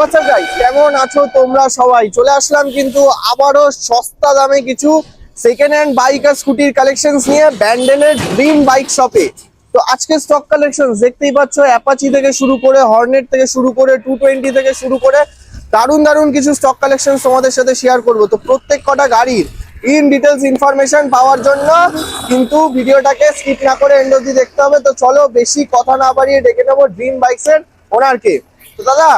WhatsApp guys কেমন আছো তোমরা সবাই? চলে আসলাম কিন্তু আবারও সস্তা দামে কিছু সেকেন্ড হ্যান্ড বাইক আর স্কুটির কালেকশনস নিয়ে ব্যান্ডেলের ড্রিম বাইক শপে তো আজকে স্টক কালেকশন দেখতেই পাচ্ছ অ্যাপাচি থেকে শুরু করে হর্নেট থেকে শুরু করে টু টোয়েন্টি থেকে শুরু করে, দারুণ দারুণ কিছু স্টক কালেকশন তোমাদের সাথে শেয়ার করব। তো প্রত্যেক কটা গাড়ির ইন ডিটেলস ইনফরমেশন পাওয়ার জন্য কিন্তু ভিডিওটাকে স্কিপ না করে এন্ড অব্দি দেখতে হবে। তো চলো বেশি কথা না বাড়িয়ে ডেকে নেব ড্রিম বাইকস এর ওনারকে তো দাদা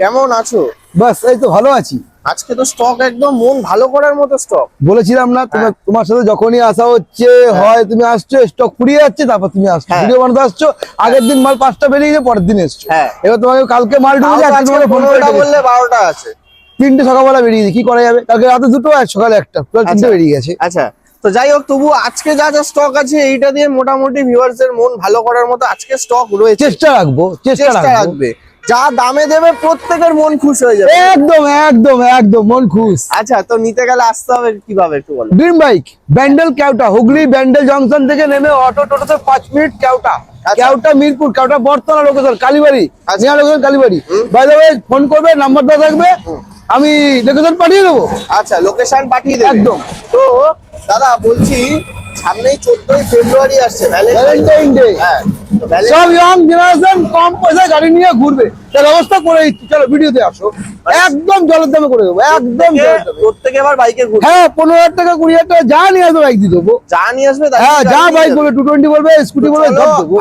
কেমন আছো? বাস এই তো ভালো আছি। আজকে তো স্টক একদম মন ভালো করার মতো স্টক বলেছিলাম না তোমার তোমার সাথে যখনই আসা হচ্ছে হয়। তুমি আসছো স্টক ফুরিয়ে যাচ্ছে তারপর তুমি আসছো। হ্যাঁ। ভিডিও বানাতে আসছো আগের দিন মাল পাঁচটা বেরিয়ে গেছে পরের দিন এসছো। হ্যাঁ। এবার তোমাকে কালকে মাল ঢুকে আজকে ফোন বললে বারোটা আছে। তিনটে সকালবেলা বেরিয়ে গেছে কি করা যাবে? কালকে রাতে দুটো আর সকালে একটা তিনটে আচ্ছা। বেরিয়ে গেছে। আচ্ছা। তো যাই হোক তবু আজকে যা যা স্টক আছে এইটা দিয়ে মোটামুটি ভিউয়ার্স এর মন ভালো করার মতো আজকে স্টক রয়েছে। চেষ্টা রাখব চেষ্টা রাখবে। যা দামে দেবে প্রত্যেকের মন খুশ হয়ে যাবে। একদম একদম একদম মন খুশ। আচ্ছা তো নিতে গেলে আসতে হবে কীভাবে একটু বলো। ড্রিম বাইক ব্যান্ডেল কেউটা হুগলি ব্যান্ডেল জংশন থেকে নেমে অটো টোটোতে পাঁচ মিনিট কেউটা আচ্ছা। কেওটা মিরপুর কেওটা বর্তলা লোকেশন কালীবাড়ি আচ্ছা। নিয়া location Kalibari. By the way phone করবে নাম্বার দেওয়া থাকবে আমি লোকেশন পাঠিয়ে দেবো। আচ্ছা লোকেশন পাঠিয়ে দেবে। একদম। তো দাদা বলছি সামনেই চোদ্দই ফেব্রুয়ারি আসছে ভ্যালেন্টাইন ডে হ্যাঁ সব ইয়ং জেনারেশন কম পয়সায় গাড়ি নিয়ে ঘুরবে। তার ব্যবস্থা করে দিচ্ছি। চলো ভিডিওতে আসো। একদম জলের দামে করে দেবো একদম। প্রত্যেকে এবার বাইকে ঘুরবে। হ্যাঁ পনেরো হাজার টাকা কুড়ি হাজার টাকা যা নিয়ে আসবে বাইক দিয়ে দেবো। যা নিয়ে আসবে হ্যাঁ যা বাইক। বলবে টু টোয়েন্টি বলবে স্কুটি বলবে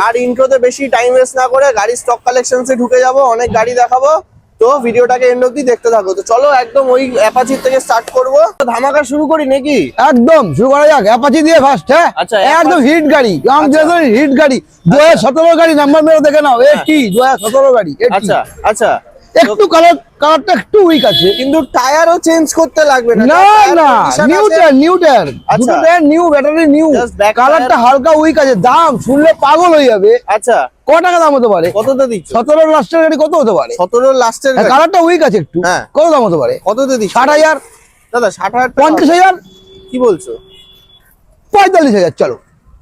আর ইন্ট্রোতে বেশি টাইম ওয়েস্ট না করে গাড়ি স্টক কালেকশনসে ঢুকে যাব অনেক গাড়ি দেখাবো। তো ভিডিওটাকে এন্ড অব্দি দেখতে থাকো। তো চলো একদম ওই অ্যাপাচি থেকে স্টার্ট করব। ধামাকা শুরু করি নাকি? একদম শুরু করা যাক। অ্যাপাচি দিয়ে ফার্স্ট হ্যাঁ? আচ্ছা, একদম হিট গাড়ি ইয়ং। জেনারেশন হিট গাড়ি। দু হাজার সতেরো গাড়ি নাম্বার মেরে দেখে নাও। এটি দু হাজার সতেরো গাড়ি 80 আচ্ছা আচ্ছা। একটু কালার কালারটা একটু উইক আছে। কিন্তু টায়ারও চেঞ্জ করতে লাগবে না। না না। নিউ। টায়ার নিউ টায়ার আচ্ছা। দুটো টায়ার নিউ ব্যাটারি নিউ কালারটা হালকা উইক আছে। দাম শুনলে পাগল হয়ে যাবে। আচ্ছা। ক টাকা দাম হতে পারে? দিচ্ছ? সতেরো লাস্টের গাড়ি কত হতে পারে? সতেরো লাস্টের কালারটা উইক আছে একটু। হ্যাঁ। কত দাম হতে পারে? কততে দিচ্ছ? ষাট হাজার। দাদা ষাট হাজার টাকা। পঞ্চাশ হাজার। কি বলছো? পঁয়তাল্লিশ হাজার চলো।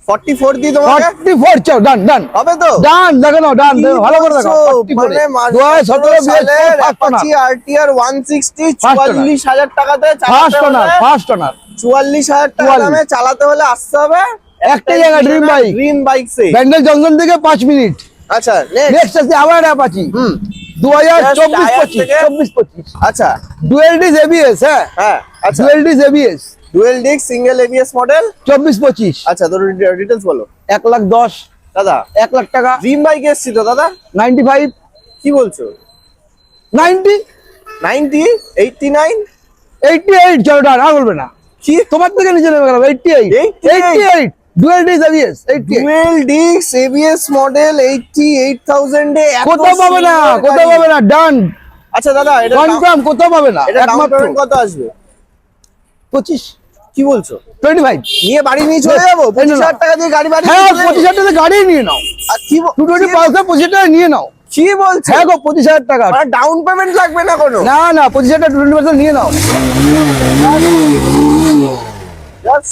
ফর্টি ফোর দিই তোমাকে? ফর্টি ফোর চাও ডান ডান হবে তো? ডান দেখো নাও ডান ভালো করে দেখো। বলছো? 40 করে। মানে দু হাজার সতেরো সালের first owner Apache RTR 160 First owner। 44 হাজার টাকাতে ফার্স্ট চালাতে ওনার ফার্স্ট ওনার 44 হাজার টাকা দামে চালাতে হলে আসতে হবে। একটাই জায়গা, Dream Bike। ড্রিম বাইক সে ব্যান্ডেল জংশন থেকে পাঁচ মিনিট। আচ্ছা। নেক্সট আছে আবার অ্যাপাচি হুম। দু হাজার Just চব্বিশ tire পঁচিশ থেকে- চব্বিশ পঁচিশ। আচ্ছা। ডুয়েল ডিস এবিএস হ্যাঁ? হ্যাঁ আচ্ছা। Dual disc ABS dual disc single ABS model চব্বিশ পঁচিশ। আচ্ছা তোর ডিটেলস বলো। এক লাখ দশ। দাদা। এক লাখ টাকা। ড্রিম বাইক এসছি তো দাদা? নাইনটি ফাইভ কি বলছো? নাইনটি 90 89 এইটটি এইট চলো ডান আর বলবে না। কি? তোমার থেকে নিচে নেমে গেলাম eighty eight 88 eight dual disc ABS dual disc ABS model 88000 এ কোথাও পাবে না সুন্দর কোথাও পাবে না ডান আচ্ছা দাদা এটা কনফার্ম কোথাও পাবে না একমাত্র। কত আসবে? পঁচিশ। কি বলছো? টোয়েন্টি ফাইভ নিয়ে বাড়ি নিয়ে চলে যাব? এই পঁচিশ নাও। হাজার টাকা দিয়ে গাড়ি বাড়ি হ্যাঁ নিয়ে চলে পঁচিশ যাব? হাজার টাকা গাড়ি নিয়ে নাও। আর কি ব- টু টোয়েন্টি কি- পালসার পঁচিশ হাজার টাকা নিয়ে নাও। কি বলছো? হ্যাঁ গো পঁচিশ হাজার টাকা। ডাউন পেমেন্ট লাগবে না কোনো? না না পঁচিশ হাজার টাকা টোয়েন্টি পার্সেন্ট নিয়ে নাও।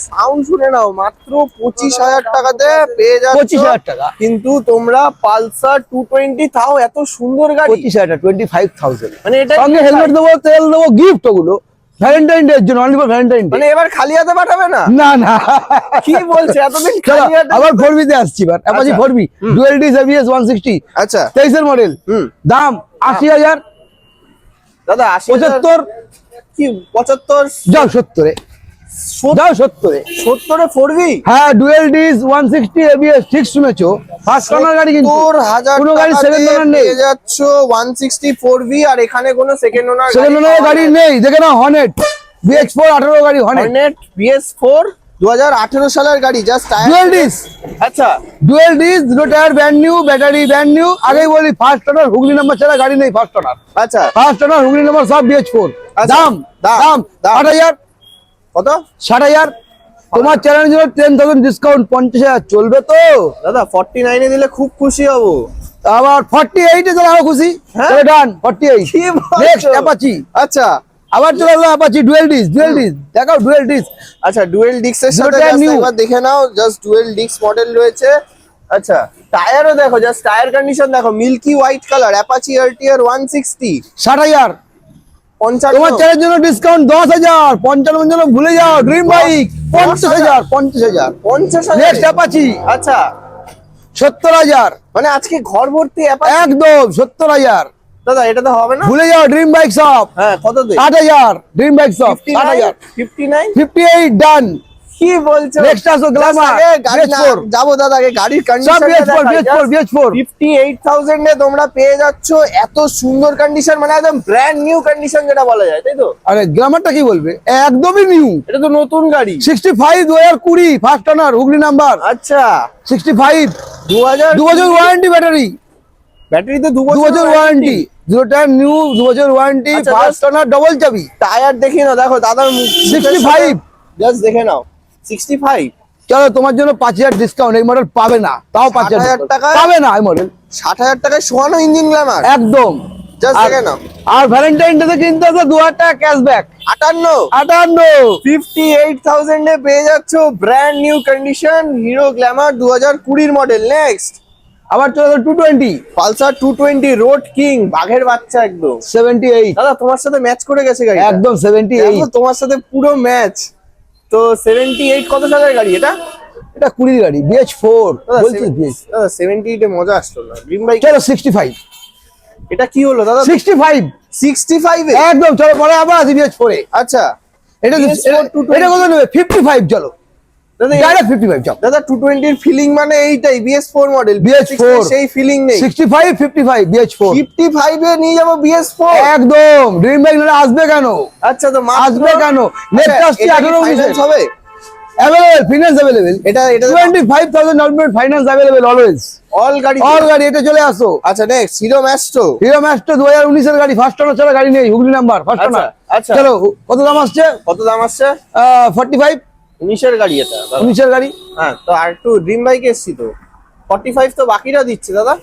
সাউন্ড শুনে নাও মাত্র পঁচিশ হাজার টাকাতে পেয়ে পঁচিশ হাজার টাকা। কিন্তু তোমরা পালসার টু টোয়েন্টি তাও এত সুন্দর গাড়ি। পঁচিশ হাজার টোয়েন্টি ফাইভ থাউজেন্ড মানে এটা সঙ্গে হেলমেট দেবো তেল দেবো গিফট ওগুলো। ভ্যালেন্টাইন ডে এর জন্য অনলি ফর ভ্যালেন্টাইন মানে এবার খালি হাতে পাঠাবে না? না না। কি বলছে? এতদিন চলো খালি হাতে আবার ফোর বিতে আসছি এবার। অ্যাপাচি আচ্ছা। Four V dual D ABS one sixty আচ্ছা। তেইশের মডেল দাম আশি হাজার। দাদা আশি হাজার- পঁচাত্তর। কি পঁচাত্তর? যাও সত্তরে। যাও সত্তরে। সত্তরে ফোর বি হ্যাঁ dual disc one sixty ABS ঠিক শুনেছো ফার্স্ট গাড়ি কিন্তু। হাজার কোনো গাড়ি সেকেন্ড ওনার নেই। যাচ্ছ ওয়ান সিক্সটি ফোর আর এখানে কোনো সেকেন্ড ওনার সেকেন্ড ওনার গাড়ি নেই। দেখে হনেট ফোর আঠারো গাড়ি হনেট বিএস ফোর দু হাজার আঠেরো সালের গাড়ি জাস্ট ডুয়েল ডিস আচ্ছা। ডুয়েল ডিস দুটো tyre brand new battery brand new আগেই বলি ফার্স্ট ওনার হুগলি নাম্বার ছাড়া গাড়ি নেই ফার্স্ট ওনার আচ্ছা। ফার্স্ট ওনার হুগলি নাম্বার সব বিএচ ফোর আচ্ছা, দাম দাম, দাম। দাম। ষাট হাজার কত? ষাট হাজার। তোমার চ্যানেল জন্য টেন থাউজেন্ড ডিসকাউন্ট পঞ্চাশ হাজার চলবে তো? দাদা ফর্টি নাইনে দিলে খুব খুশি হব। আবার ফর্টি এইটে তাহলে আরও খুশি? হ্যাঁ? Done forty eight next Apache আচ্ছা। আবার চলে আসলো Apache dual disc dual disc দেখাও ডুয়েল ডিস আচ্ছা ডুয়েল ডিক্সের সাথে। একবার দেখে নাও জাস্ট ডুয়েল ডিক্স মডেল রয়েছে। আচ্ছা টায়ারও দেখো জাস্ট টায়ার কন্ডিশন দেখো milky white colour Apache RTR one sixty ষাট হাজার। পঞ্চান্ন তোমার চ্যানেলের জন্য ডিসকাউন্ট দশ হাজার পঞ্চান্ন জন্য ভুলে যাও ড্রিম বাইক পঞ্চাশ হাজার পঞ্চাশ হাজার। পঞ্চাশ নেক্সট অ্যাপাচি আচ্ছা। সত্তর হাজার। মানে আজকে ঘর ভর্তি একদম সত্তর হাজার। দাদা এটা তো হবে না? ভুলে যাও ড্রিম বাইক শপ হ্যাঁ কত ষাট হাজার ড্রিম বাইক শপ ষাট হাজার। Fifty nine fifty eight done কি বলছো? Next আসো, না- BH4 যাব দাদা আগে গাড়ির condition BH four BH four BH four fifty eight থাউজেন্ডে তোমরা পেয়ে যাচ্ছ এত সুন্দর কন্ডিশন মানে একদম ব্র্যান্ড নিউ কন্ডিশন যেটা বলা যায় তাই তো? আরে গ্রামারটা কি বলবে? একদমই নিউ এটা তো নতুন গাড়ি। সিক্সটি ফাইভ দু হাজার কুড়ি ফার্স্ট অনার হুগলি নাম্বার আচ্ছা। সিক্সটি ফাইভ দু হাজার দু বছর ওয়ারেন্টি ব্যাটারি ব্যাটারি তো দু দু বছর ওয়ারেন্টি দুটো নিউ দু ওয়ারেন্টি ফার্স্ট অনার ডবল চাবি। টায়ার দেখে নাও দেখো দাদার 65 জাস্ট দেখে নাও। সিক্সটি ফাইভ চলো তোমার জন্য পাঁচ হাজার ডিসকাউন্ট এই মডেল পাবে না। তাও পাঁচ 60,000 হাজার টাকায়? পাবে না এই মডেল ষাট হাজার টাকায় শোয়ানো ইঞ্জিন গ্ল্যামার একদম। আর-। ভ্যালেন্টাইন ডে কিনতে হতো দু হাজার টাকা ক্যাশব্যাক আটান্ন। আটান্ন। ফিফটি এইট থাউজেন্ডে পেয়ে যাচ্ছ brand new condition Hero Glamour দু হাজার কুড়ির মডেল নেক্সট আবার চলো two twenty Pulsar two twenty road king বাঘের বাচ্চা একদম। সেভেন্টি এইট দাদা তোমার সাথে ম্যাচ করে গেছে গাড়ি একদম সেভেন্টি এইট তোমার সাথে পুরো ম্যাচ তো সেভেন্টি এইট কত সালের গাড়ি এটা? এটা কুড়ির গাড়ি বিএচ ফোর বলছিস বিএচ দাদা সেভেন্টি এইটে মজা আসতো না। ড্রিম বাইক চলো সিক্সটি ফাইভ এটা কি হলো দাদা? সিক্সটি ফাইভ সিক্সটি ফাইভ একদম চলো পরে আবার আছে বিএচ ফোরে আচ্ছা। এটা BS4 এটা- 220 এটা কত নেবে? ফিফটি ফাইভ চলো। দাদা ফিফটি ফাইভ দাদা টু টোয়েন্টির ফিলিং মানে এইটাই বিএস ফোর মডেল BS4 সেই ফিলিং নেই। Sixty five fifty five four fifty ফাইভে নিয়ে যাব বিএস ফোর একদম ড্রিম বাইক আসবে কেন? আচ্ছা তো আসবে কেন? আচ্ছা, আসছে এটা কি 18 উনিশে। finance হবে? অ্যাভেলেবেল ফিনান্স অ্যাভেলেবেল এটা এটা twenty five thousand down finance available always all গাড়ি অল গাড়ি এটা চলে আসো। আচ্ছা next Hero Maestro Hero Maestro দু হাজার উনিশের গাড়ি ফার্স্ট ছাড়া গাড়ি নেই হুগলি নাম্বার ফার্স্ট আচ্ছা, আচ্ছা। চলো কত দাম আসছে? কত দাম আসছে? ফর্টি ফাইভ উনিশের গাড়ি এটা উনিশের গাড়ি? হ্যাঁ তো আর একটু ড্রিম বাইক এসছি তো। ফর্টি ফাইভ তো বাকিরা দিচ্ছে দাদা।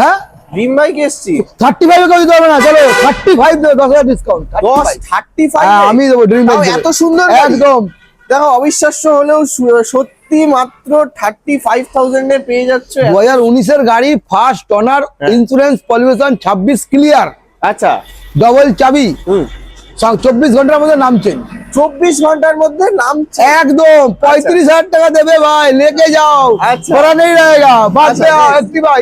হ্যাঁ? ড্রিম বাইক এসছি। থার্টি ফাইভ কেউ দিতে হবে না চলো। থার্টি ফাইভ দশ হাজার ডিসকাউন্ট দশ থার্টি ফাইভ আমি দেবো ড্রিম বাইক এত সুন্দর একদম। দেখো অবিশ্বাস্য হলেও সত্যি মাত্র থার্টি ফাইভ থাউজেন্ডে পেয়ে যাচ্ছে। দু হাজার উনিশের গাড়ি ফার্স্ট অনার। ইন্স্যুরেন্স পলিউশন ছাব্বিশ ক্লিয়ার আচ্ছা। ডবল চাবি। হুম। চব্বিশ ঘণ্টার মধ্যে নামছেন চব্বিশ ঘণ্টার মধ্যে নামছে? একদম আচ্ছা। পঁয়ত্রিশ হাজার টাকা দেবে ভাই লেগে যাও। আচ্ছা। ঘোরা নেই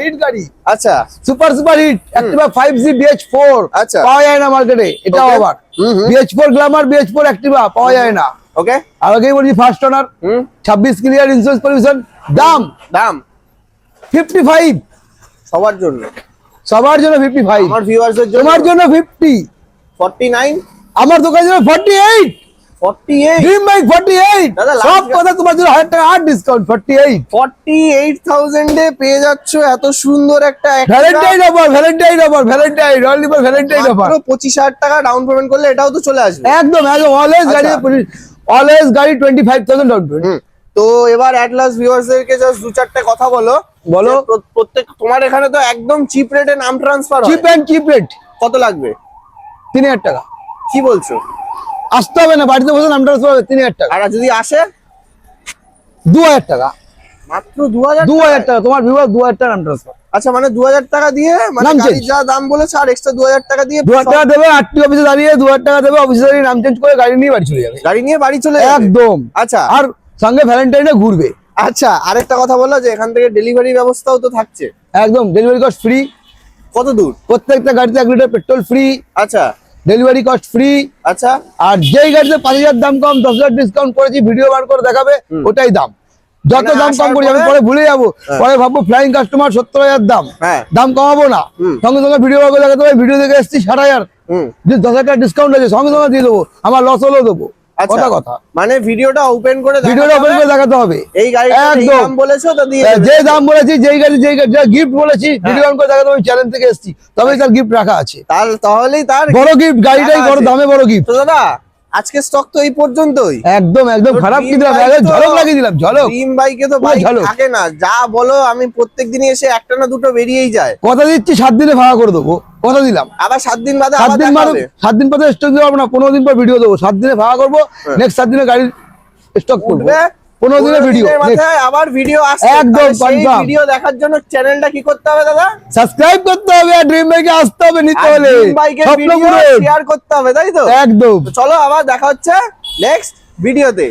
হিট আচ্ছা, গাড়ি। আচ্ছা। Super super hit Activa five G BH four আচ্ছা। পাওয়া যায় না মার্কেটে এটাও আবার। BH four Glamour BH four Activa পাওয়া যায় না। ওকে আগেই বলছি ফার্স্ট অনার ছাব্বিশ ক্লিয়ার ইন্সুরেন্স পলিউশন দাম। দাম। ফিফটি ফাইভ সবার জন্য। সবার জন্য ফিফটি ফাইভ আমার ভিউয়ার্সের জন্য। তোমার জন্য ফিফটি ফর্টি নাইন আমার দোকানের জন্য ফর্টি এইট সব কথা তোমার জন্য হাজার টাকা আর discount forty eight forty eight থাউজেন্ডে পেয়ে যাচ্ছ এত সুন্দর একটা Activa। Valentine offer Valentine offer Valentine only for Valentine offer পঁচিশ হাজার টাকা ডাউন পেমেন্ট করলে এটাও তো চলে আসবে। একদম একদম অলওয়েজ গাড়ি আচ্ছা। অলওয়েজ গাড়ি twenty five thousand down payment হুম। তো এবার অ্যাটলাস ভিউয়ার্সদেরকে জাস্ট দু চারটে কথা বলো। বলো। প্রত্যেক তোমার এখানে তো একদম চিপ রেটে নাম transfer cheap and cheap rate কত লাগবে? তিন হাজার টাকা। কি বলছো? আসতে হবে না বাড়িতে বসে নাম ট্রান্সফার হবে তিন হাজার টাকা। আর যদি আসে? দু হাজার টাকা। মাত্র দু হাজার দু হাজার টাকা তোমার ভিউয়ার দু হাজার টাকা নাম ট্রান্সফার আচ্ছা মানে দু হাজার টাকা দিয়ে মানে যা দাম বলেছে আর এক্সট্রা দু হাজার টাকা দিয়ে দু হাজার টাকা দেবে আটটি অফিসে দাঁড়িয়ে দু হাজার টাকা দেবে অফিসে দাঁড়িয়ে নাম চেঞ্জ করে গাড়ি নিয়ে বাড়ি চলে যাবে। গাড়ি নিয়ে বাড়ি চলে একদম। আচ্ছা। আর সঙ্গে ভ্যালেন্টাইনে ঘুরবে। আচ্ছা আরেকটা কথা বলল যে এখান থেকে ডেলিভারি ব্যবস্থাও তো থাকছে। একদম ডেলিভারি কস্ট ফ্রি কত দূর? প্রত্যেকটা গাড়িতে এক লিটার পেট্রোল ফ্রি আচ্ছা। ডেলিভারি কস্ট ফ্রি আচ্ছা। আর যেই গাড়িতে পাঁচ হাজার দাম কম দশ হাজার ডিসকাউন্ট করেছি ভিডিও বার করে দেখাবে ওটাই দাম। যত দাম কম করি আমি পরে- ভুলে যাব। পরে ভাববো ফ্লাইং কাস্টমার সত্তর হাজার দাম। হ্যাঁ। দাম কমাবো না। সঙ্গে সঙ্গে ভিডিও বার করে দেখাতে ভিডিও দেখে এসছি ষাট হাজার। হুম। যে দশ হাজার টাকা ডিসকাউন্ট আছে সঙ্গে সঙ্গে দিয়ে দেবো। আমার লস হলেও দেবো। কথা কথা। মানে ভিডিওটা ওপেন করে দেখাতে ভিডিওটা ওপেন হবে। করে দেখাতে হবে। এই দাম বলেছ তো দিয়ে হ্যাঁ, যে দাম বলেছি যেই গাড়ি যেই যা গিফট বলেছি হ্যাঁ। ভিডিও অন করে দেখাতে হবে চ্যানেল থেকে এসেছি। তার গিফট রাখা আছে। তার তাহলেই তার বড় গিফট গাড়িটাই বড় দামে বড় গিফট দাদা আজকে স্টক তো এই পর্যন্তই। একদম একদম। খারাপ কি দিলাম? ঝলক লাগিয়ে দিলাম ঝলক। ড্রিম বাইকে তো ভাই বাইক থাকে না যা বলো আমি প্রত্যেক দিনই এসে একটা না দুটো বেরিয়েই যায়। কথা দিচ্ছি সাত দিনে ভাড়া করে দেবো। কথা দিলাম। আবার সাত দিন বাদে সাত আবার দিন দেখা হবে। সাত দিন পরে স্টক দেবো না পনেরো দিন পর ভিডিও দেবো। সাত দিনে ভাড়া করব হ্যাঁ। নেক্সট সাত দিনে গাড়ির স্টক করব। পনেরো দিনের ভিডিও আবার ভিডিও আসছে। একদম ভিডিও দেখার জন্য চ্যানেলটা কি করতে হবে দাদা? সাবস্ক্রাইব করতে হবে আর ড্রিম বাইকে আসতে হবে নিতে হলে। বাইকের ভিডিও। শেয়ার করতে হবে তাই তো? একদম। চলো আবার দেখা হচ্ছে নেক্সট ভিডিওতে